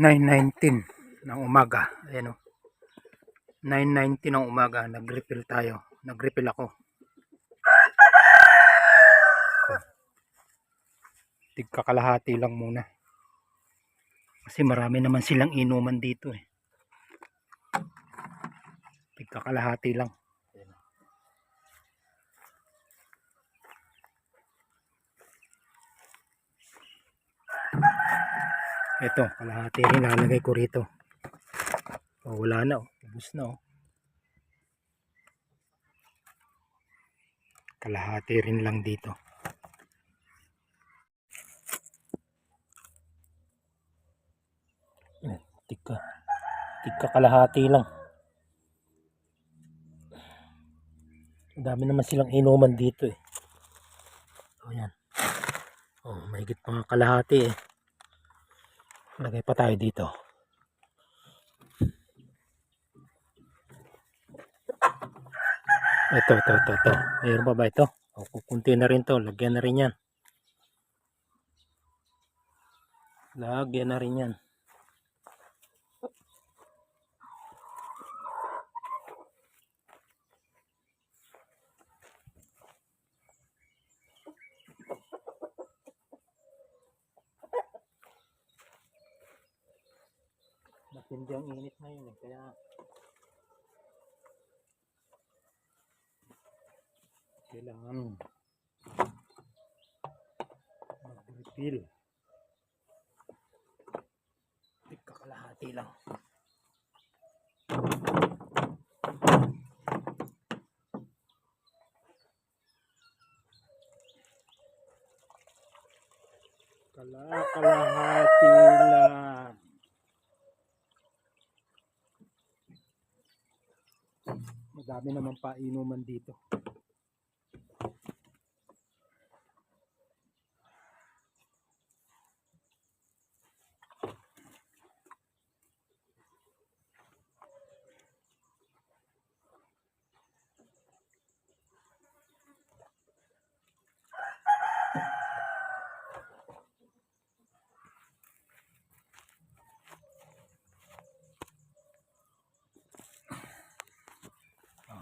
9.19 ng umaga. Ayan o. 9.19 ng umaga. Nag-refill tayo. Nag-refill ako. Tigka kalahati lang muna. Kasi marami naman silang inuman dito eh. Tigka kalahati lang. Ito, kalahati rin lalagay ko rito. Oh, wala na oh. Ubus na oh. Kalahati rin lang dito. Ayan, Tika. Tika kalahati lang. Ang dami naman silang inuman dito eh. Oh, yan. Oh, mahigit nga kalahati eh. Lagay pa tayo dito. Ito, ito, ito, ito. Mayroon pa ba ito? O, kukunti na rin to. Lagyan na rin yan. Lagyan na rin yan. Matindi ang init ngayon eh. Kaya kailangan mag-refill. Tika kalahati lang. Kala kalahati lang. Madami naman pa inuman dito.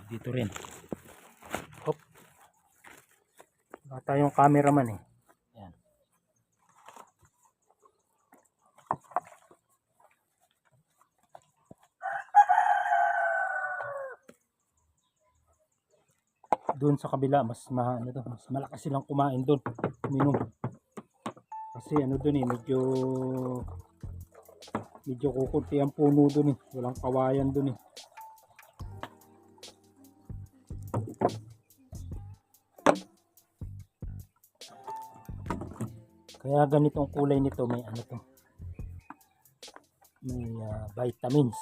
Dito rin. Hop. Wala tayong cameraman eh. Yan. Doon sa kabila mas ma, ano to, mas malakas silang kumain doon. Uminom. Kasi ano doon eh medyo medyo kukunti ang puno doon eh. Walang kawayan doon eh. Kaya ganito ang kulay nito, may ano to. May ah, vitamins.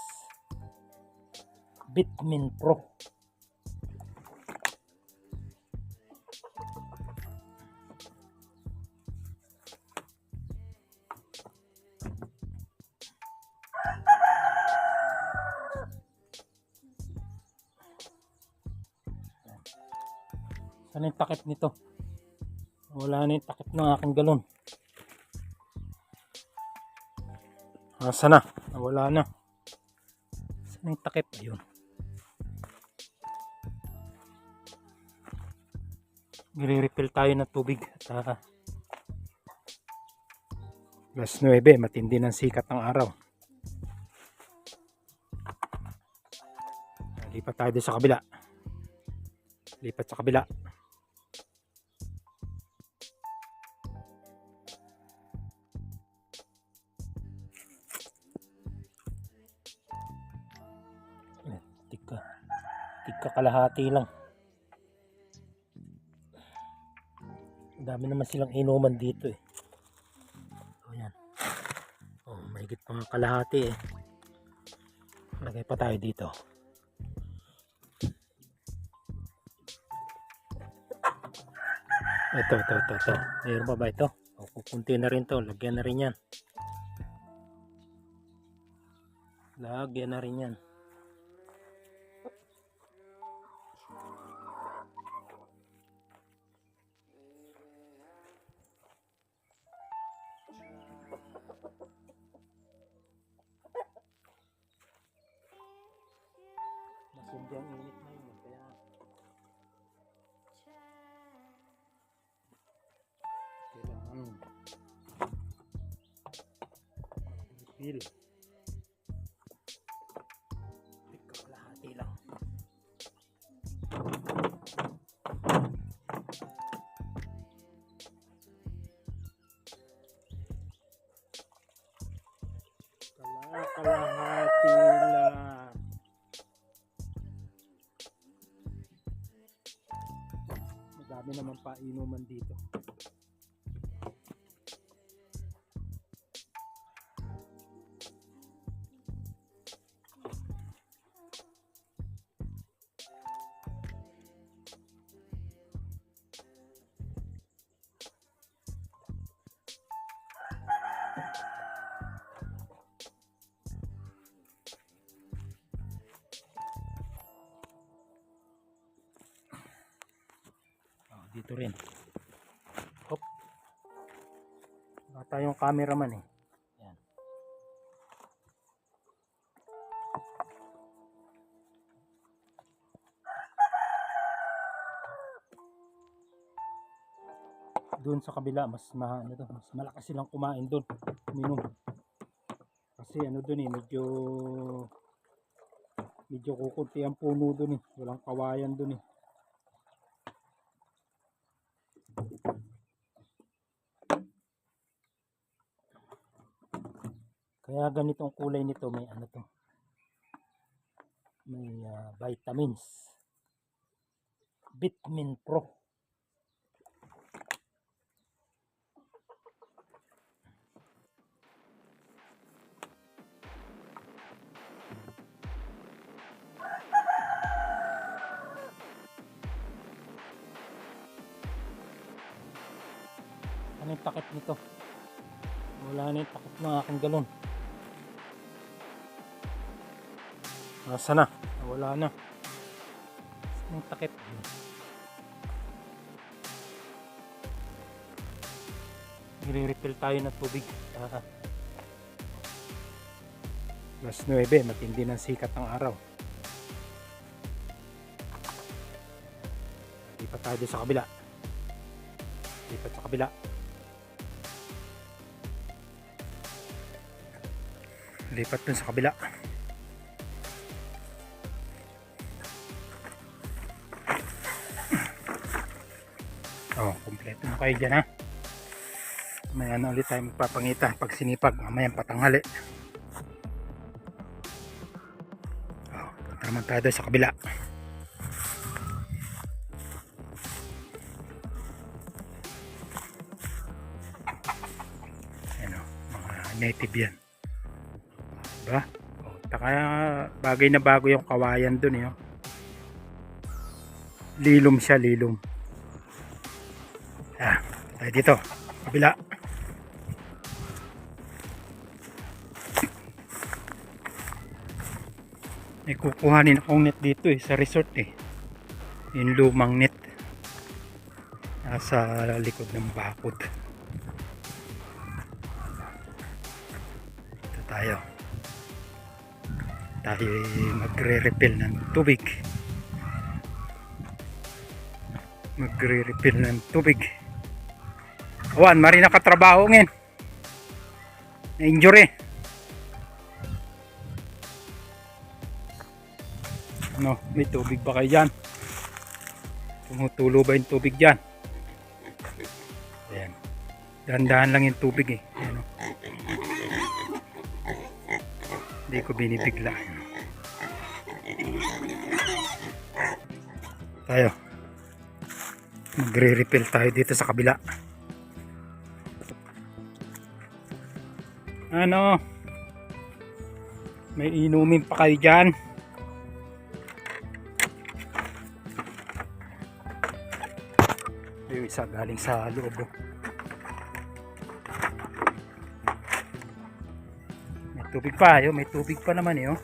Vitamin Pro. Saan yung takip nito? Wala na yung takip ng aking galon. Asa na? Wala na. Saan yung takip? Ayun. Nire-refill tayo ng tubig. At uh, alas 9, matindi ng sikat ng araw. Lipat tayo sa kabila. Lipat sa kabila. Kalahati lang. Ang dami naman silang inuman dito eh. O yan. Oh, mahigit pa nga kalahati eh. Lagay pa tayo dito. Ito, ito, ito, ito. Mayroon pa ba ito? O, kukunti na rin to. Lagyan na rin yan. Lagyan na rin yan. Feel kalahati lang. Kala kalahati lang. Madami naman pa inuman dito dito rin. Hop. Wala tayong cameraman eh. Yan. Doon sa kabila mas ma, ano to, mas malakas silang kumain doon. Uminom. Kasi ano doon eh medyo medyo kukunti ang puno doon eh. Walang kawayan doon eh. Kaya ganitong kulay nito may ano to. May ah, vitamins. Vitamin Pro. Ano yung takip nito? Wala na yung takip ng aking galon. Nasa na? Wala na. Yung takip? Nire-refill tayo ng tubig. Ah. Plus 9, matindi ng sikat ng araw. Lipat tayo sa kabila. Lipat sa kabila. Lipat dun sa kabila. Oh, kompleto na kayo dyan ha. May ano ulit tayo magpapangita pag sinipag mamayang patanghali. Oh, punta naman tayo sa kabila. Ano, mga native yan. Diba? O, taka bagay na bago yung kawayan dun eh. oh. Lilom siya, lilom. Tayo dito. Kabila. May kukuhanin akong net dito eh, sa resort eh. Yung lumang net. Nasa likod ng bakod. Ito tayo tayo magre-refill ng tubig magre-refill ng tubig awan mari nakatrabaho ngin. Na injury. No may tubig ba kayo dyan? Tumutulo ba yung tubig dyan? Ayan. Dahan-dahan lang yung tubig eh. Ayan, oh. hindi ko binibigla. Tayo. Magre-refill tayo dito sa kabila ano? May inumin pa kayo dyan. Yung isa galing sa loob oh. may tubig pa yun may tubig pa naman oh.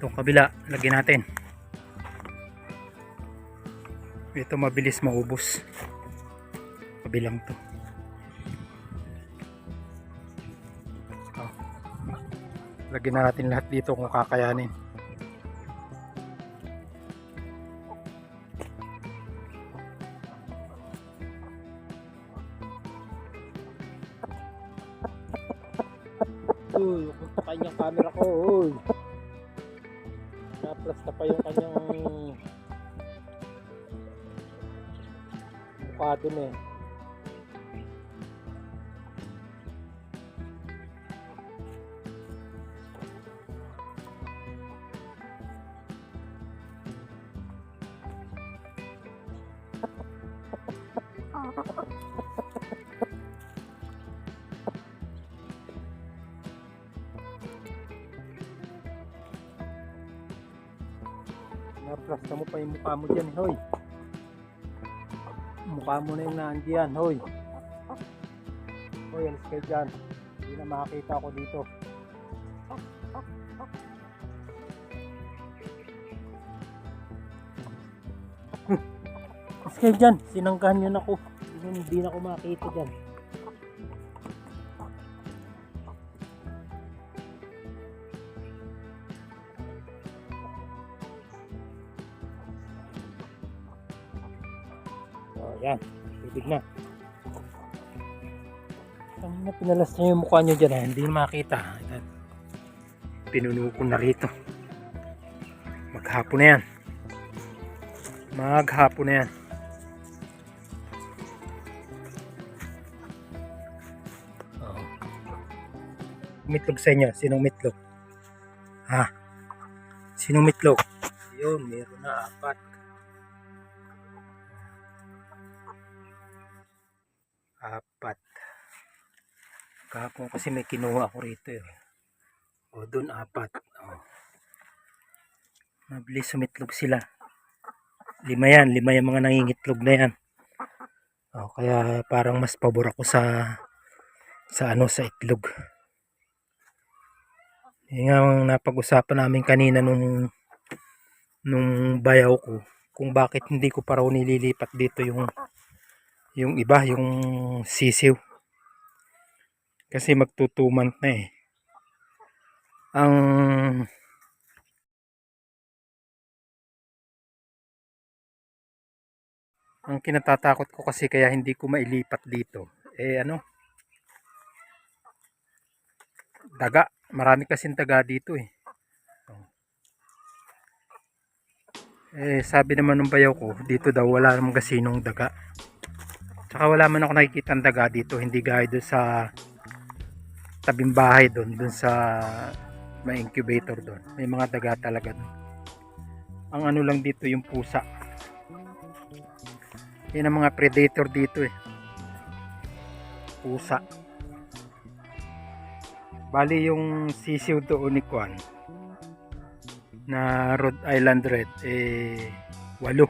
itong kabila lagyan natin. Ito mabilis maubos. Kabilang to Lagyan na natin lahat dito kung kakayanin. Uy, sa kanyang camera ko, uy. Na-plus na pa yung kanyang mukha dun eh. Na-plus na mo pa yung mukha mo dyan, hoy. Mukha mo na yung naandiyan, hoy. Hoy, alis kayo dyan. Hindi na makakita ako dito. Alis kayo dyan. Sinanggahan na ako. Hindi na ako makakita dyan. Oh, yan. Tubig na. Ang na pinalas niya yung mukha niyo dyan, eh. hindi makita. Pinuno ko na rito. Maghapon na yan. Maghapon na yan. Mitlog sa inyo. Sinong mitlog? Ha? Sinong mitlog? Yun, meron na apat. apat kahapon kasi may kinuha ako rito eh. o doon apat o. mabilis sumitlog sila lima yan lima yung mga nangingitlog na yan o, kaya parang mas pabor ako sa sa ano sa itlog yun nga ang napag-usapan namin kanina nung nung bayaw ko kung bakit hindi ko pa raw nililipat dito yung yung iba yung sisiw. Kasi magto 2 month na eh. Ang ang kinatatakot ko kasi kaya hindi ko mailipat dito eh ano? Daga marami kasing daga dito eh eh sabi naman ng bayaw ko dito daw wala namang kasinong daga Tsaka wala man ako nakikita ng daga dito, hindi gaya doon sa tabing bahay doon, doon sa may incubator doon. May mga daga talaga doon. Ang ano lang dito yung pusa. Yan ang mga predator dito eh. Pusa. Bali yung sisiw doon ni Kwan na Rhode Island Red eh walo.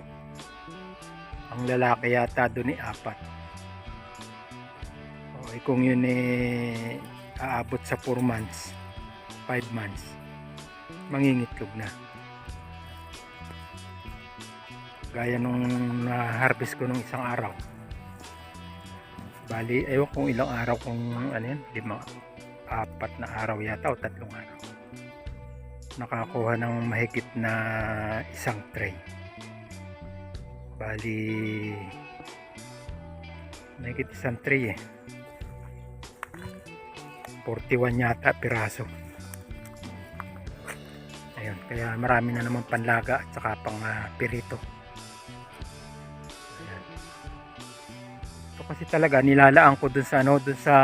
Ang lalaki yata doon ni apat. Okay, kung yun eh aabot sa 4 months, 5 months, mangingitlog na. Gaya nung na-harvest ko nung isang araw. Bali, ewan kung ilang araw kung ano yun, lima, apat na araw yata o tatlong araw. Nakakuha ng mahigit na isang tray. Bali, mahigit isang tray eh. 41 yata piraso. Ayun, kaya marami na naman panlaga at saka pang uh, pirito. Ayan. Ito kasi talaga nilalaan ko dun sa ano, dun sa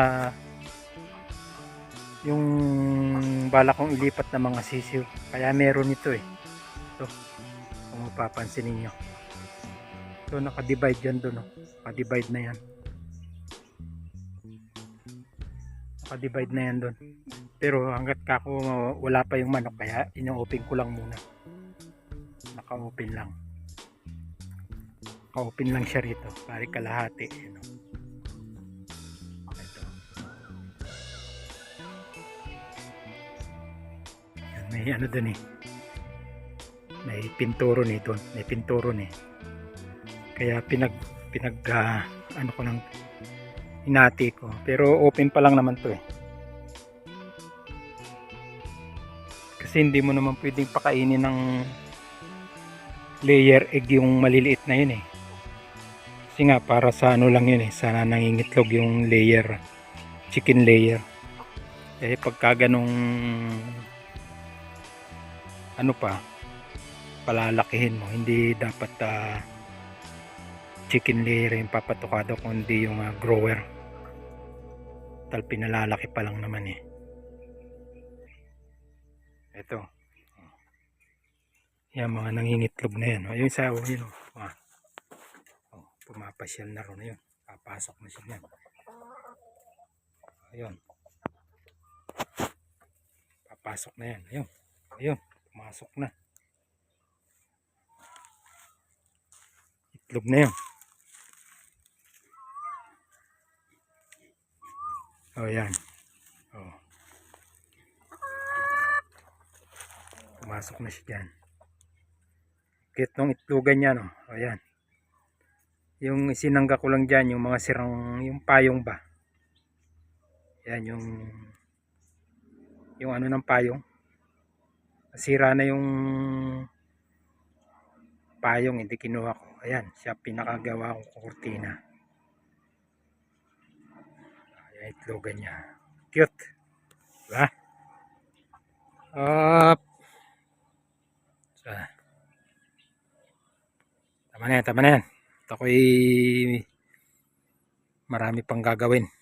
yung bala kong ilipat na mga sisiw. Kaya meron ito eh. Ito, kung mapapansin ninyo. Ito naka-divide yan dun. Oh. Naka-divide na yan. naka-divide na yan doon pero hanggat kako wala pa yung manok kaya ino-open ko lang muna naka-open lang naka-open lang siya rito pari kalahati ano. ito may ano doon eh may pinturo ni doon may pinturo ni kaya pinag pinag uh, ano ko lang hinati ko pero open pa lang naman to eh Kasi hindi mo naman pwedeng pakainin ng layer egg yung maliliit na yun eh. Kasi nga para sa ano lang yun eh, sa nangingitlog yung layer, chicken layer. Eh pagka ganong ano pa, palalakihin mo, hindi dapat ah, chicken layer yung papatukado kundi yung ah, grower. Tal pinalalaki pa lang naman eh. Ito. Yan mga nangingitlog na yan. O, yung isa, o, yun o. Mga, oh, pumapasyal na ron yun. Papasok na siya yan. Ayun. Papasok na yan. Ayun. Ayun. Pumasok na. Itlog na yun. Oh, yan. Oh. Pumasok na siya dyan. Cute nung itlogan niya, no? O, yan. Yung sinangga ko lang dyan, yung mga sirang, yung payong ba? Yan, yung, yung ano ng payong. Nasira na yung payong, hindi kinuha ko. Ayan, siya pinakagawa kong kurtina. Ayan, itlogan niya. Cute. Diba? Up. So, tama na yan, tama na yan. At ako'y marami pang gagawin.